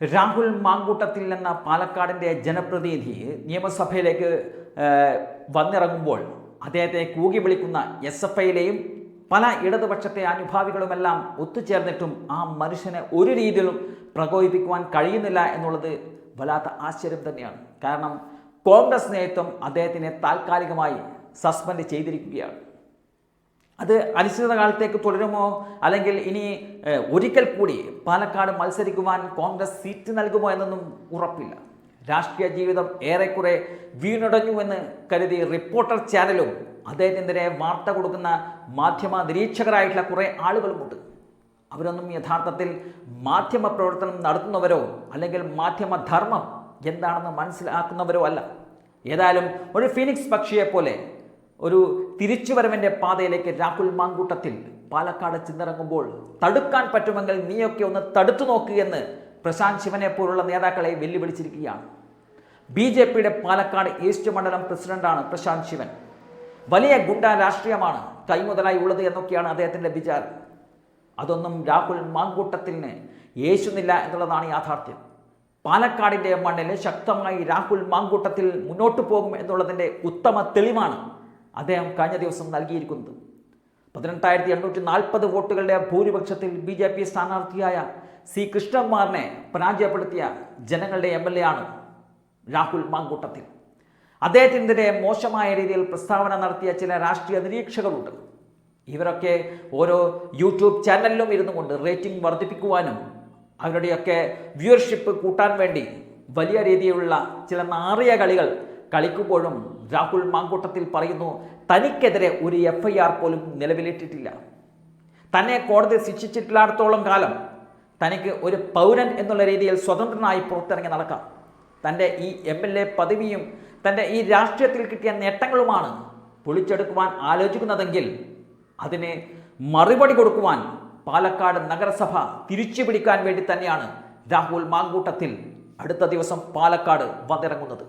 രാഹുൽ മാങ്കൂട്ടത്തിൽ എന്ന പാലക്കാടിന്റെ ജനപ്രതിനിധി നിയമസഭയിലേക്ക് വന്നിറങ്ങുമ്പോൾ അദ്ദേഹത്തെ കൂകി വിളിക്കുന്ന എസ് എഫ് ഐയിലെയും പല ഇടതുപക്ഷത്തെ അനുഭാവികളുമെല്ലാം ഒത്തുചേർന്നിട്ടും ആ മനുഷ്യനെ ഒരു രീതിയിലും പ്രകോപിപ്പിക്കുവാൻ കഴിയുന്നില്ല എന്നുള്ളത് വല്ലാത്ത ആശ്ചര്യം തന്നെയാണ്. കാരണം കോൺഗ്രസ് നേതൃത്വം അദ്ദേഹത്തിനെ താൽക്കാലികമായി സസ്പെൻഡ് ചെയ്തിരിക്കുകയാണ്. അത് അനിശ്ചിതകാലത്തേക്ക് തുടരുമോ? അല്ലെങ്കിൽ ഇനി ഒരിക്കൽ കൂടി പാലക്കാട് മത്സരിക്കുവാൻ കോൺഗ്രസ് സീറ്റ് നൽകുമോ എന്നൊന്നും ഉറപ്പില്ല. രാഷ്ട്രീയ ജീവിതം ഏറെക്കുറെ വീണുടഞ്ഞുവെന്ന് കരുതി റിപ്പോർട്ടർ ചാനലും അദ്ദേഹത്തിനെതിരെ വാർത്ത കൊടുക്കുന്ന മാധ്യമ നിരീക്ഷകരായിട്ടുള്ള കുറേ ആളുകളുമുണ്ട്. അവരൊന്നും യഥാർത്ഥത്തിൽ മാധ്യമ പ്രവർത്തനം നടത്തുന്നവരോ അല്ലെങ്കിൽ മാധ്യമധർമ്മം എന്താണെന്ന് മനസ്സിലാക്കുന്നവരോ അല്ല. ഏതായാലും ഒരു ഫിനിക്സ് പക്ഷിയെ പോലെ ഒരു തിരിച്ചുവരവിന്റെ പാതയിലേക്ക് രാഹുൽ മാങ്കൂട്ടത്തിൽ പാലക്കാട് ചെന്നിറങ്ങുമ്പോൾ തടുക്കാൻ പറ്റുമെങ്കിൽ നീയൊക്കെ ഒന്ന് തടുത്തു നോക്കുകയെന്ന് പ്രശാന്ത് ശിവനെ പോലുള്ള നേതാക്കളെ വെല്ലുവിളിച്ചിരിക്കുകയാണ്. ബി ജെ പിയുടെ പാലക്കാട് ഈസ്റ്റ് മണ്ഡലം പ്രസിഡന്റാണ് പ്രശാന്ത് ശിവൻ. വലിയ ഗുണ്ട രാഷ്ട്രീയമാണ് കൈമുതലായി ഉള്ളത് എന്നൊക്കെയാണ് അദ്ദേഹത്തിന്റെ വിചാരം. അതൊന്നും രാഹുൽ മാങ്കൂട്ടത്തിന് യേശുന്നില്ല എന്നുള്ളതാണ് യാഥാർത്ഥ്യം. പാലക്കാടിന്റെ മണ്ണിൽ ശക്തമായി രാഹുൽ മാങ്കൂട്ടത്തിൽ മുന്നോട്ട് പോകും എന്നുള്ളതിന്റെ ഉത്തമ തെളിവാണ് അദ്ദേഹം കഴിഞ്ഞ ദിവസം നൽകിയിരിക്കുന്നത്. പതിനെട്ടായിരത്തി എണ്ണൂറ്റി നാൽപ്പത് വോട്ടുകളുടെ ഭൂരിപക്ഷത്തിൽ ബി ജെ പി സ്ഥാനാർത്ഥിയായ സി കൃഷ്ണകുമാറിനെ പരാജയപ്പെടുത്തിയ ജനങ്ങളുടെ എം എൽ എ ആണ് രാഹുൽ മാങ്കൂട്ടത്തിൽ. അദ്ദേഹത്തിനെതിരെ മോശമായ രീതിയിൽ പ്രസ്താവന നടത്തിയ ചില രാഷ്ട്രീയ നിരീക്ഷകരുണ്ട്. ഇവരൊക്കെ ഓരോ യൂട്യൂബ് ചാനലിലും ഇരുന്നു കൊണ്ട് റേറ്റിംഗ് വർദ്ധിപ്പിക്കുവാനും അവരുടെയൊക്കെ വ്യൂവർഷിപ്പ് കൂട്ടാൻ വേണ്ടി വലിയ രീതിയിലുള്ള ചില നാറിയ കളികൾ കളിക്കുമ്പോഴും രാഹുൽ മാങ്കൂട്ടത്തിൽ പറയുന്നു തനിക്കെതിരെ ഒരു എഫ് പോലും നിലവിലിട്ടിട്ടില്ല. തന്നെ കോടതി ശിക്ഷിച്ചിട്ടില്ലാത്തോളം കാലം തനിക്ക് ഒരു പൗരൻ എന്നുള്ള രീതിയിൽ സ്വതന്ത്രനായി പുറത്തിറങ്ങി നടക്കാം. തന്റെ ഈ എം എൽ എ പദവിയും തന്റെ ഈ രാഷ്ട്രീയത്തിൽ കിട്ടിയ നേട്ടങ്ങളുമാണ് പൊളിച്ചെടുക്കുവാൻ ആലോചിക്കുന്നതെങ്കിൽ അതിന് മറുപടി കൊടുക്കുവാൻ പാലക്കാട് നഗരസഭ തിരിച്ചു പിടിക്കാൻ വേണ്ടി തന്നെയാണ് രാഹുൽ മാങ്കൂട്ടത്തിൽ അടുത്ത ദിവസം പാലക്കാട് വന്നിറങ്ങുന്നത്.